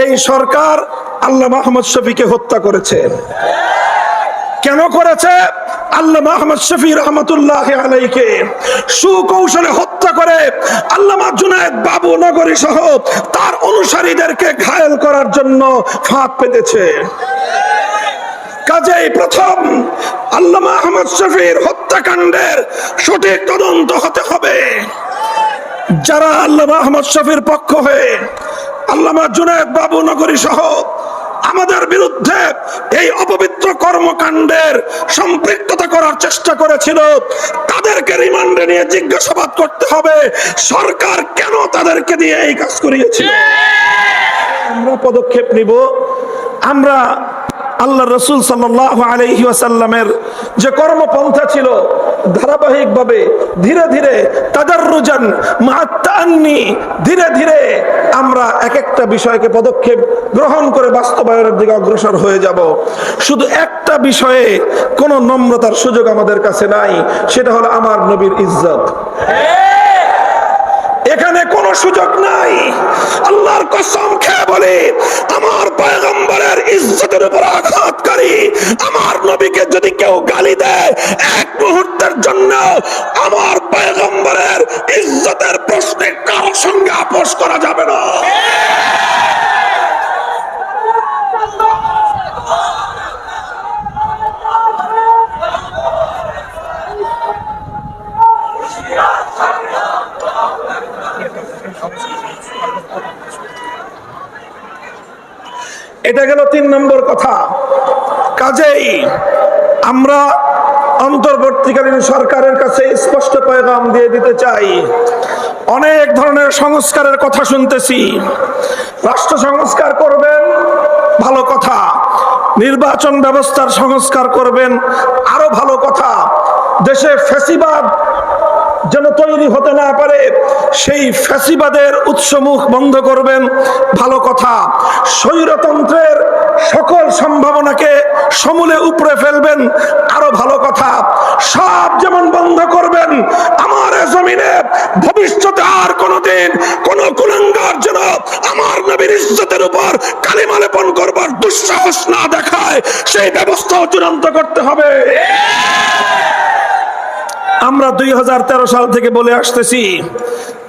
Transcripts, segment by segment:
এই সরকার আল্লাহ মাহমদ শফিকে হত্যা করেছে। কেন করেছে? আল্লাহ মাহমদ শফি রহমতুল্লাহ আলাইকে সুকৌশলে হত্যা করে আল্লামা জুনায়েদ বাবু নগরী সহ তার অনুসারীদেরকে ঘায়েল করার জন্য ফাঁদ পেতেছে। কাজেই প্রথম আল্লামা আহমদ শফির হত্যাকাণ্ডের সঠিক তদন্ত হতে হবে। যারা আল্লামা আহমদ শফির পক্ষ হয়ে আল্লামা জুনায়েদ বাবু নগরী সহ আমাদের বিরুদ্ধে এই অপবিত্র কর্মকাণ্ডের সম্পৃক্ততা করার চেষ্টা করেছিল, তাদেরকে রিমান্ডে নিয়ে জিজ্ঞাসাবাদ করতে হবে। সরকার কেন তাদেরকে দিয়ে এই কাজ করিয়েছিল? আমরা পদক্ষেপ নিব। আমরা আল্লাহ রসুল আসাল্লামের যে কর্মপন্থা ছিল ধারাবাহিকভাবে ধীরে ধীরে তাদের রুজান মাত্তান্নি ধীরে ধীরে আমরা এক একটা বিষয়কে পদক্ষেপ গ্রহণ করে বাস্তবায়নের দিকে অগ্রসর হয়ে যাব। শুধু একটা বিষয়ে কোনো নম্রতার সুযোগ আমাদের কাছে নাই, সেটা হলো আমার নবীর ইজ্জত। এখানে কোনো সুযোগ নাই। আল্লাহর কসম খেয়ে বলে, আমার পয়গম্বরের ইজ্জতের উপর আঘাত আঘাতকারী আমার নবীকে যদি কেউ গালি দেয়, এক মুহূর্তের জন্য আমার পয়গম্বরের ইজ্জতের প্রশ্নে কারোর সঙ্গে আপোষ করা যাবে না। এটা গেল তিন নম্বর কথা। কাজেই আমরা অন্তর্বর্তীকালীন সরকারের কাছে স্পষ্ট পয়গাম দিয়ে দিতে চাই। অনেক ধরনের সংস্কারের কথা শুনতেছি। রাষ্ট্র সংস্কার করবেন, ভালো কথা। নির্বাচন ব্যবস্থার সংস্কার করবেন, আরও ভালো কথা। দেশে ফ্যাসিবাদ যেন তৈরি হতে না পারে, সেই ফ্যাসিবাদের উৎসমুখ বন্ধ করবেন। ভালো কথা, স্বৈরতন্ত্রের সকল সম্ভাবনাকে সমূলে উপড়ে ফেলবেন। আরও ভালো কথা, সব যেমন বন্ধ করবেন, আমার জমিনে ভবিষ্যতে আর কোনোদিন কোন কুলঙ্গার যেন আমার নবীর ইজ্জতের উপর কালিমা করবার দুঃসাহস না দেখায়, সেই ব্যবস্থাও চূড়ান্ত করতে হবে। আমরা দুই হাজার তেরো সাল থেকে বলে আসতেছি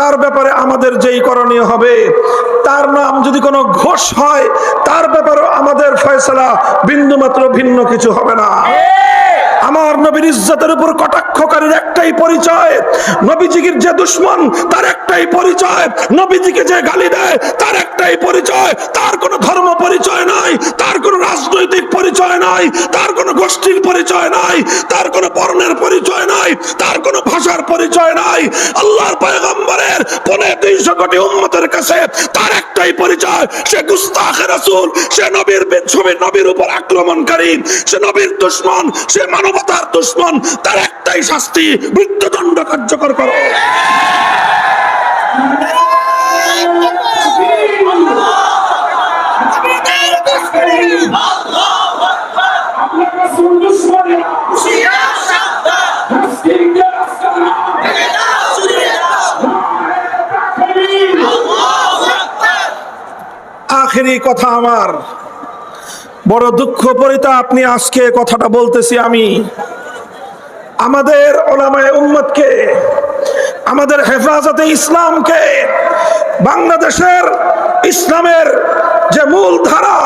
তার ব্যাপারে আমাদের যেই করণীয় হবে, তার নাম যদি কোনো ঘোষ হয়, তার ব্যাপারে আমাদের ফয়সলা বিন্দু মাত্র ভিন্ন কিছু হবে না। আমার নবীর ইজ্জতের উপর কটাক্ষকারীর একটাই পরিচয়। নবীজির যে দুশ্মন, তার একটাই পরিচয়। নবীজিকে যে গালি দেয়, তার একটাই পরিচয়। তার কোনো ধর্ম পরিচয় নাই, তার কোনো রাজনৈতিক পরিচয় নাই, তার কোনো গোষ্ঠীর পরিচয় নাই, তার কোনো বর্ণের পরিচয় নাই, তার কোনো ভাষার পরিচয় নাই। আল্লাহর পয়গম্বরের পনে দুইশো কোটি উম্মতের কাছে তার একটাই পরিচয়। সে গুস্তাখে রাসূল, সে নবীর ছবি নবীর উপর আক্রমণকারী, সে নবীর দুশ্মন, সে মানবতার দুশ্মন তার একটাই শাস্তি মৃত্যুদণ্ড কার্যকর করো। আখেরি কথা আমার। বড় দুঃখ পরিতা আপনি আজকে কথাটা বলতেছি আমি। আমাদের ওলামায় উম্মতকে, আমাদের হেফাজতে ইসলামকে, বাংলাদেশের ইসলামের যে মূল ধারা,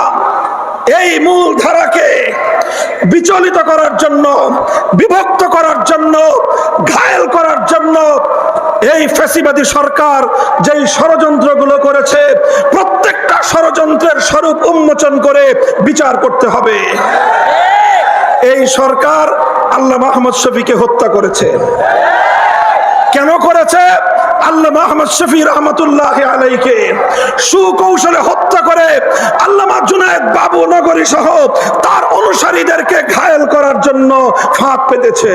এই মূল ধারাকে বিচলিত করার জন্য, বিভক্ত করার জন্য, ঘায়েল করার জন্য এই ফ্যাসিবাদী সরকার যেই ষড়যন্ত্রগুলো করেছে, প্রত্যেকটা ষড়যন্ত্রের স্বরূপ উন্মোচন করে বিচার করতে হবে। এই সরকার আল্লাহ মাহমদ শফিকে হত্যা করেছে। কেন করেছে? আল্লাহ মাহমদ শফি রহমতুল্লাহ আলাইকে সুকৌশলে হত্যা করে আল্লামা জুনায়দ বাবু নগরী সহ তার অনুসারীদেরকে ঘায়েল করার জন্য ফাঁদ পেতেছে।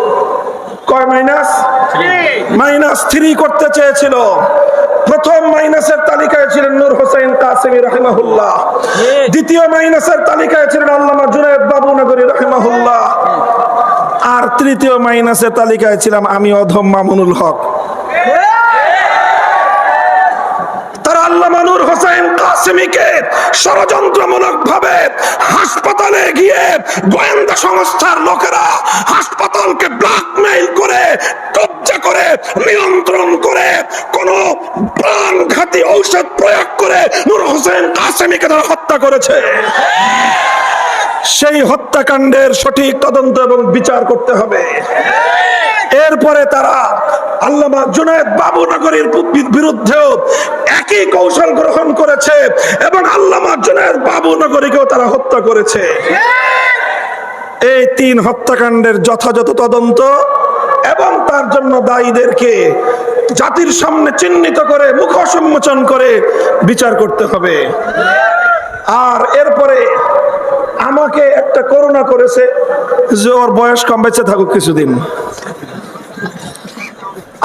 কয় মাইনাস মাইনাস থ্রি করতে চেয়েছিল। প্রথম মাইনাসের তালিকায় ছিলেন নূর হোসেন কাসেমি রাহিমাহুল্লাহ। দ্বিতীয় মাইনাসের তালিকায় ছিলেন আল্লামা জুনায়দ বাবু নগরী রাহিমাহুল্লাহ। আর তৃতীয় মাইনাসের তালিকায় ছিলাম আমি অধম মামুনুল হক তারা আল্লাহ মানুর হোসেন কাসেমিকে ষড়যন্ত্রমূলক ভাবে হাসপাতালে গিয়ে গোয়েন্দা সংস্থার লোকেরা হাসপাতালকে ব্ল্যাকমেইল করে, কবজা করে, নিয়ন্ত্রণ করে, কোন প্রাণঘাতী ঔষধ প্রয়োগ করে নূর হোসেন কাসেমিকে তারা হত্যা করেছে। সেই হত্যাকাণ্ডের সঠিক তদন্ত এবং বিচার করতে হবে। এরপরে তারা আল্লামা জুনায়দ বাবু নগরীর বিরুদ্ধেও একই কৌশল গ্রহণ করেছে এবং আল্লামা জুনায়দ বাবু নগরীকেও তারা হত্যা করেছে। এই তিন হত্যাকাণ্ডের যথাযথ তদন্ত এবং তার জন্য দায়ীদেরকে জাতির সামনে চিহ্নিত করে মুখ সম্মোচন করে বিচার করতে হবে। আর এরপরে আমাকে একটা করুণা করেছে যে ওর বয়স কম, বেঁচে থাকুক কিছুদিন।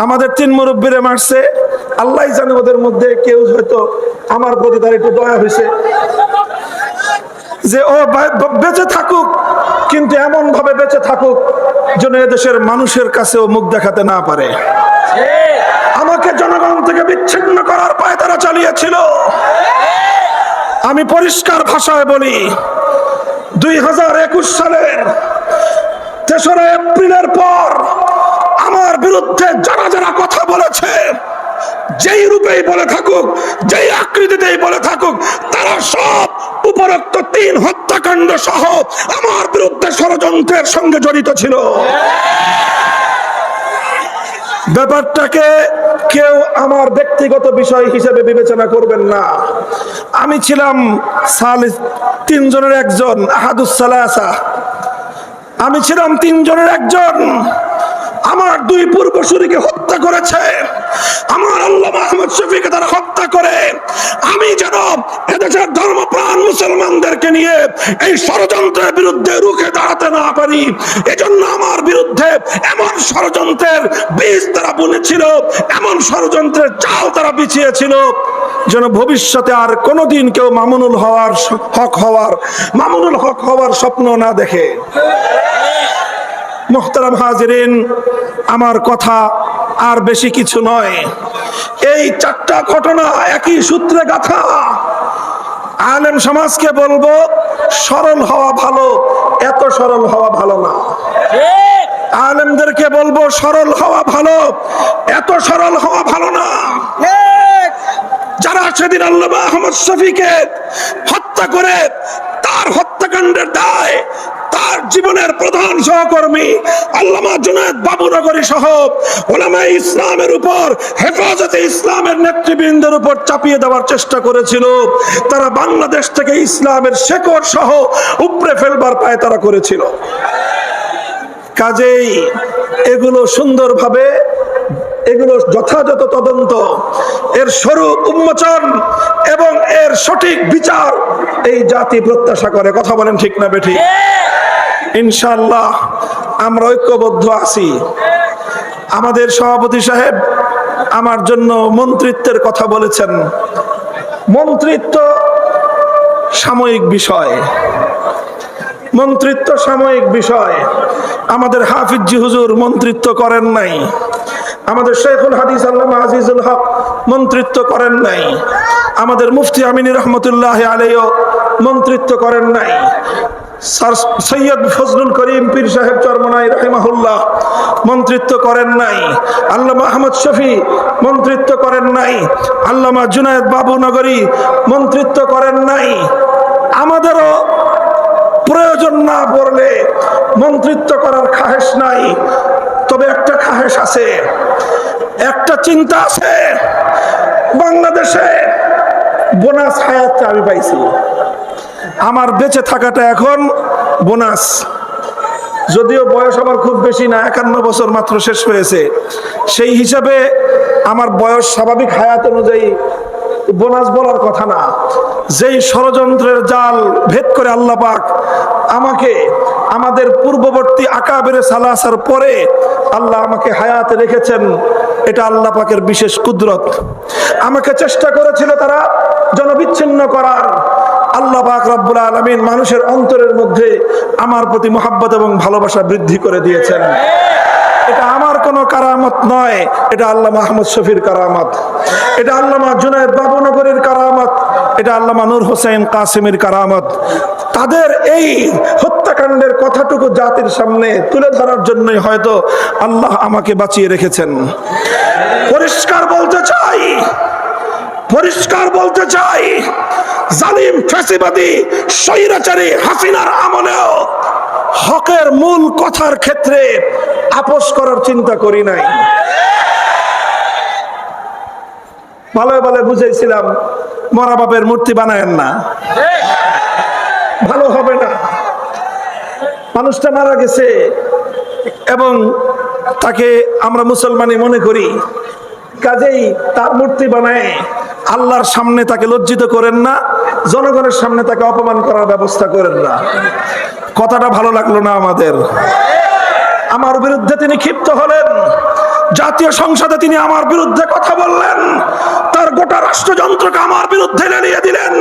আমাদের তিন মুরব্বীরে মারছে। আল্লাহ জানে ওদের মধ্যে কেউ হয়তো আমার প্রতি তার একটু দয়া হয়েছে। যে ও বেঁচে থাকুক, কিন্তু এমন ভাবে বেঁচে থাকুক যেন এদেশের মানুষের কাছেও মুখ দেখাতে না পারে। আমাকে জনগণ থেকে বিচ্ছিন্ন করার পায় তারা চালিয়েছিল। আমি পরিষ্কার ভাষায় বলি, দুই হাজার একুশ সালের তেসরা এপ্রিলের পর আমার বিরুদ্ধে যারা যারা কথা বলেছে, যেই রূপেই বলে থাকুক, যেই আকৃতিতেই বলে থাকুক, তারা সব উপরোক্ত তিন হত্যাকাণ্ড সহ আমার বিরুদ্ধে ষড়যন্ত্রের সঙ্গে জড়িত ছিল। ব্যাপারটাকে কেউ আমার ব্যক্তিগত বিষয় হিসেবে বিবেচনা করবেন না। আমি ছিলাম তিনজনের একজন আহাদুসালাসা আমি ছিলাম তিনজনের একজন। আমার দুই পূর্বসূরিকে হত্যা করেছে। আমার আল্লাহ আহমদ শফিকে তারা হত্যা করে। আমি যেন এদেশের ধর্মপ্রাণ মুসলমানদেরকে নিয়ে এই ষড়যন্ত্রের বিরুদ্ধে রুখে দাঁড়াতে না পারি। এজন্য আমার বিরুদ্ধে এমন ষড়যন্ত্রের বীজ তারা বুনেছিল, এমন ষড়যন্ত্রের চাল তারা বিছিয়েছিল, যেন ভবিষ্যতে আর কোনোদিন কেউ মামুনুল হওয়ার হক হওয়ার মামুনুল হক হওয়ার স্বপ্ন না দেখে। মোহতারাম হাজরিন, আমার কথা আর বেশি কিছু নয়। এই চারটা ঘটনা একই সূত্রে গাথা। আলেম সমাজকে বলব, সরল হওয়া ভালো, এত সরল হওয়া ভালো না। আলেমদেরকে বলব, সরল হওয়া ভালো, এত সরল হওয়া ভালো না। যারা সেদিন আল্লাহ আহমদ শফিকে হত্যা করে, তার হত্যাকাণ্ডের দায় তার জীবনের প্রধান সহকর্মী আল্লামা জুনায়দ বাবুনগরী সহ ওলামা ইসলামের উপর, হেফাজতে ইসলামের নেতৃবৃন্দের উপর চাপিয়ে দেওয়ার চেষ্টা করেছিল। তারা বাংলাদেশ থেকে ইসলামের শেকড় সহ উপড়ে ফেলবার পায় তারা করেছিল। কাজেই এগুলো সুন্দরভাবে এগুলো যথাযথ তদন্ত। এর স্বরূপ উন্মোচন এবং এর সঠিক বিচার এই জাতি প্রত্যাশা করে। কথা বলেন ঠিক না বেঠি? ইনশাল্লাহ আমরা ঐক্যবদ্ধ আছি। আমাদের সভাপতি সাহেব আমার জন্য মন্ত্রিত্বের কথা বলেছেন। মন্ত্রিত্ব সাময়িক বিষয়। মন্ত্রিত্ব সাময়িক বিষয়। আমাদের হাফিজি হুজুর মন্ত্রিত্ব করেন নাই। আমাদের শেখুল হাদিস আল্লাহ আজিজুল হক মন্ত্রিত্ব করেন নাই। আমাদের মুফতি আমিনী রহমতুল্লাহ আলাইও মন্ত্রিত্ব করেন নাই। সৈয়দ করিম পীর সাহেব করেন নাই। আল্লামা আহমদ শফি মন্ত্রিত্ব করেন নাই। আল্লামা মন্ত্রিত্ব করেন নাই। আমাদেরও প্রয়োজন না পড়লে মন্ত্রিত্ব করার খাহেশ নাই। একটা আছে, একটা চিন্তা আছে, বাংলাদেশে বোনাস হায়াতটা আমি পাইছি। আমার বেঁচে থাকাটা এখন বোনাস। যদিও বয়স আমার খুব বেশি না, একান্ন বছর মাত্র শেষ হয়েছে। সেই হিসাবে আমার বয়স স্বাভাবিক হায়াত অনুযায়ী বোনাস বলার কথা না। যেই ষড়যন্ত্রের জাল ভেদ করে আল্লাহ পাক আমাকে আমাদের পূর্ববর্তী আকাবের সালাসার পরে আল্লাহ আমাকে হায়াতে রেখেছেন, এটা আল্লাহ পাকের বিশেষ কুদরত। আমাকে চেষ্টা করেছিল তারা জনবিচ্ছিন্ন করার। আল্লাহ পাক রব্বুল আলমিন মানুষের অন্তরের মধ্যে আমার প্রতি মোহাব্বত এবং ভালোবাসা বৃদ্ধি করে দিয়েছেন। এটা কোনো কারামত নয়, এটা আল্লাহ মাহমুদ শফির কারামত। এটা আল্লামা জুনায়দ বাবুনগরের কারামত, এটা আল্লামা নূর হোসেন কাসিমের কারামত। তাদের এই হত্যাকাণ্ডের কথাটুকু জাতির সামনে তুলে ধরার জন্যই হয়তো আল্লাহ আমাকে বাঁচিয়ে রেখেছেন। পরিষ্কার বলতে চাই, পরিষ্কার বলতে চাই, জালিম, ফ্যাসিবাদী, স্বৈরাচারী হাসিনার আমলেও হকের মূল কথার ক্ষেত্রে আপোষ করার চিন্তা করি নাই। ভালো ভালো বুঝাইছিলাম, মরা বাপের মূর্তি বানায়েন না। ভালো হবে না। মানুষটা মারা গেছে এবং তাকে আমরা মুসলমানই মনে করি। কাজেই তার মূর্তি বানায় আল্লাহর সামনে তাকে লজ্জিত করেন না, জনগণের সামনে তাকে অপমান করার ব্যবস্থা করেন না। কথাটা ভালো লাগল না আমাদের। আমার বিরুদ্ধে তিনি ক্ষিপ্ত হলেন। জাতীয় সংসদে তিনি আমার বিরুদ্ধে কথা বললেন। তার গোটা রাষ্ট্রযন্ত্রকে আমার বিরুদ্ধে লেলিয়ে দিলেন।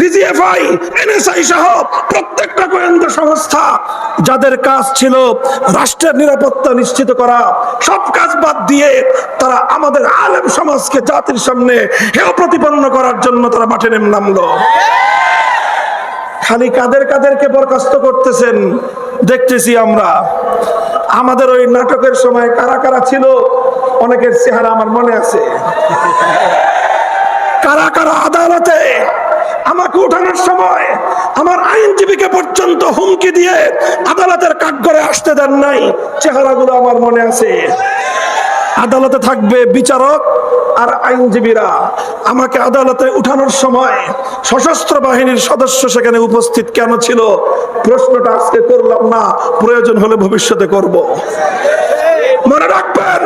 ডিজিএফআই, এনএসআই সহ প্রত্যেকটা গোয়েন্দা সংস্থা, যাদের কাজ ছিল রাষ্ট্রের নিরাপত্তা নিশ্চিত করা, সব কাজ বাদ দিয়ে তারা আমাদের আলেম সমাজকে জাতির সামনে হেয় প্রতিপন্ন করার জন্য তারা মাঠে নেমে নামলো। খালি কাদের কাদেরকে বরখাস্ত করতেছেন, দেখতেছি আমরা। আমাদের ওই নাটকের সময় কারা কারা ছিল? অনেকের চেহারা আমার মনে আছে। কারা কারা আদালতে আমাকে উঠানোর সময় আমার আইনজীবীকে পর্যন্ত হুমকি দিয়ে আদালতের কাঠগড়ে আসতে দেন নাই? চেহারাগুলো আমার মনে আছে। আদালতে থাকবে বিচারক আর আইনজীবীরা আমাকে আদালতে উঠানোর সময় সশস্ত্র বাহিনীর সদস্য সেখানে উপস্থিত কেন ছিল? প্রশ্নটা আজকে করলাম না, প্রয়োজন হলে ভবিষ্যতে করব। মনে রাখবেন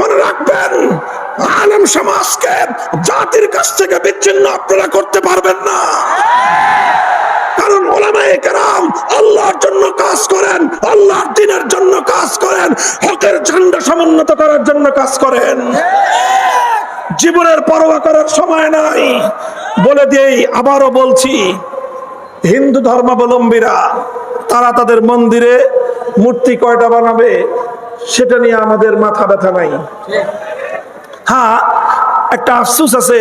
মনে রাখবেন, আলেম সমাজকে জাতির কাছ থেকে বিচ্ছিন্ন আপনারা করতে পারবেন না। কারণ ওলামায়ে কেরাম আল্লাহর জন্য কাজ করেন, আল্লাহর দিনের জন্য কাজ করেন, হকের ঝান্ডা সমুন্নত করার জন্য কাজ করেন। জীবনের পরোয়া করার সময় নাই। বলে দিয়েই আবারও বলছি, হিন্দু ধর্মাবলম্বীরা, তারা তাদের মন্দিরে মূর্তি কয়টা বানাবে, সেটা নিয়ে আমাদের মাথা ব্যথা নাই। হ্যাঁ একটা আফসুস আছে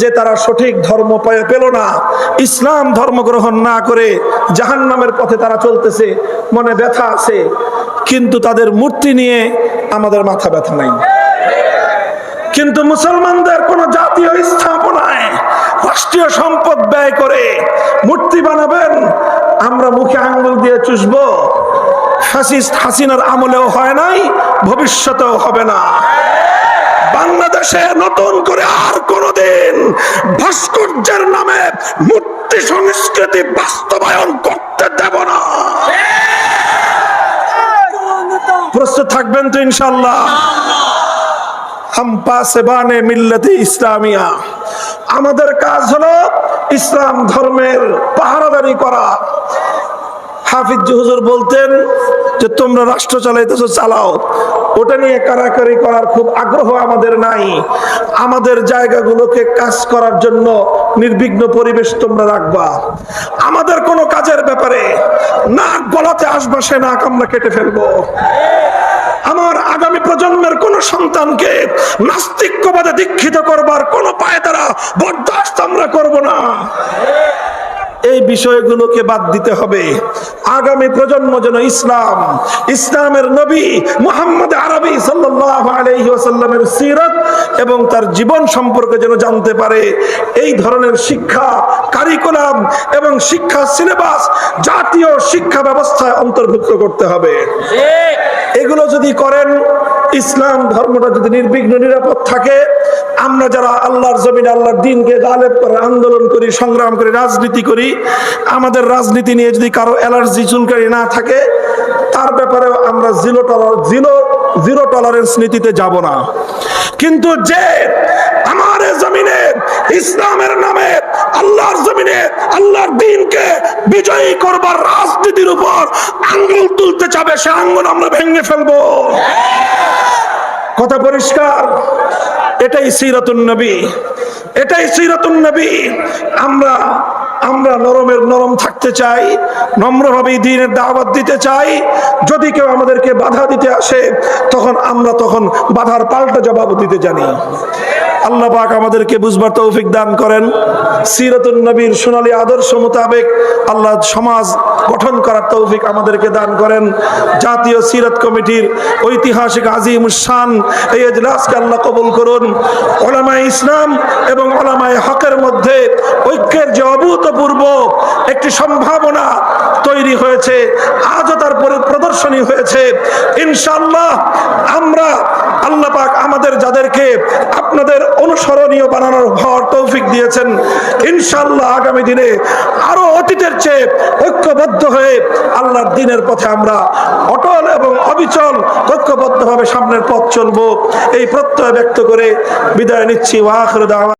যে তারা সঠিক ধর্ম পেল না। ইসলাম ধর্ম গ্রহণ না করে জাহান নামের পথে তারা চলতেছে, মনে ব্যথা আছে। কিন্তু তাদের মূর্তি নিয়ে আমাদের মাথা ব্যথা নাই। কিন্তু মুসলমানদের কোন জাতীয় স্থাপনায় রাষ্ট্রীয় সম্পদ ব্যয় করে মূর্তি বানাবেন, আমরা মুখে আঙ্গুল দিয়ে চুষবো। হাসিনার আমলেও হয় নাই, ভবিষ্যতেও হবে না। বাংলাদেশে নতুন করে আর কোনদিন ভাস্কর্যের নামে মূর্তি সংস্কৃতি বাস্তবায়ন করতে দেব না। প্রস্তুত থাকবেন তো ইনশাল্লাহ হাম পাসেবানে মিল্লাতে ইসলামিয়া। আমাদের কাজ হলো ইসলাম ধর্মের পাহারাদারি করা। হাফিজ হুজুর বলতেন যে, তোমরা রাষ্ট্র চালাইতেছো, চালাও। ওটা নিয়ে কারাকারি করার খুব আগ্রহ আমাদের নাই। আমাদের জায়গাগুলোকে কাজ করার জন্য নির্বিঘ্ন পরিবেশ তোমরা রাখবা। আমাদের কোনো কাজের ব্যাপারে নাক গলাতে আসবা, সে নাক আমরা কেটে ফেলব। আমার আগামী প্রজন্মের কোন সন্তানকে নাস্তিক্যবাদে দীক্ষিত করবার কোন পায়ে তারা বরদাস্ত আমরা করব না। এই বিষয়গুলোকে বাদ দিতে হবে। আগামী প্রজন্ম যেন ইসলাম ইসলামের নবী মুহাম্মদ আরবি সাল্লাল্লাহু আলাইহি ওয়াসাল্লামের এবং তার জীবন সম্পর্কে যেন জানতে পারে। এই ধরনের শিক্ষা কারিকুলাম এবং শিক্ষা সিলেবাস জাতীয় শিক্ষা ব্যবস্থায় অন্তর্ভুক্ত করতে হবে। এগুলো যদি করেন ইসলাম ধর্মটা যদি নির্বিঘ্ন নিরাপদ থাকে আমরা যারা আল্লাহর জমিন আল্লাহর দিনকে গালেব করে, আন্দোলন করি, সংগ্রাম করি, রাজনীতি করি, আমাদের রাজনীতি নিয়ে যদি কারও অ্যালার্জি চুলকারি না থাকে, তার ব্যাপারেও আমরা zero toler zero zero tolerance নীতিতে যাব না। কিন্তু যে আমার জমিনে, ইসলামের নামে আল্লাহর জমিনে আল্লাহর দিনকে বিজয়ী করবার রাজনীতির উপর আঙ্গুল তুলতে চাবে, সে আঙ্গুল আমরা ভেঙে ফেলব। কথা পরিষ্কার? এটাই সিরাতুন নবী। এটাই সিরাতুন নবী। আমরা আমরা নরমের নরম থাকতে চাই নম্রভাবেই দিনের দাওয়াত দিতে চাই। যদি কেউ আমাদেরকে বাধা দিতে আসে, তখন আমরা তখন বাধার পাল্টা জবাব দিতে জানি। আল্লাহ পাক আমাদেরকে বুঝবার তৌফিক দান করেন। সিরাতুন নবীর সোনালী আদর্শ মোতাবেক আল্লাহ সমাজ গঠন করার তৌফিক আমাদেরকে দান করেন। জাতীয় সিরাত কমিটির ঐতিহাসিক আজিম শান এই এজলাসকে আল্লাহ কবুল করুন। ওলামায় ইসলাম এবং ওলামায় হকের মধ্যে ঐক্যের যে অভূতপূর্ব একটি সম্ভাবনা তৈরি হয়েছে, আজও তার পরে- প্রদর্শনী হয়েছে। ইনশাআল্লাহ আমরা আল্লাহ পাক আমাদের যাদেরকে আপনাদের অনুসরণীয় বানানোর হওয়ার তৌফিক দিয়েছেন। ইনশাল্লাহ আগামী দিনে আরও অতীতের চেয়ে ঐক্যবদ্ধ হয়ে আল্লাহর দিনের পথে আমরা অটল এবং অবিচল ঐক্যবদ্ধভাবে সামনের পথ চলবো। এই প্রত্যয় ব্যক্ত করে বিদায় নিচ্ছি। দাওয়া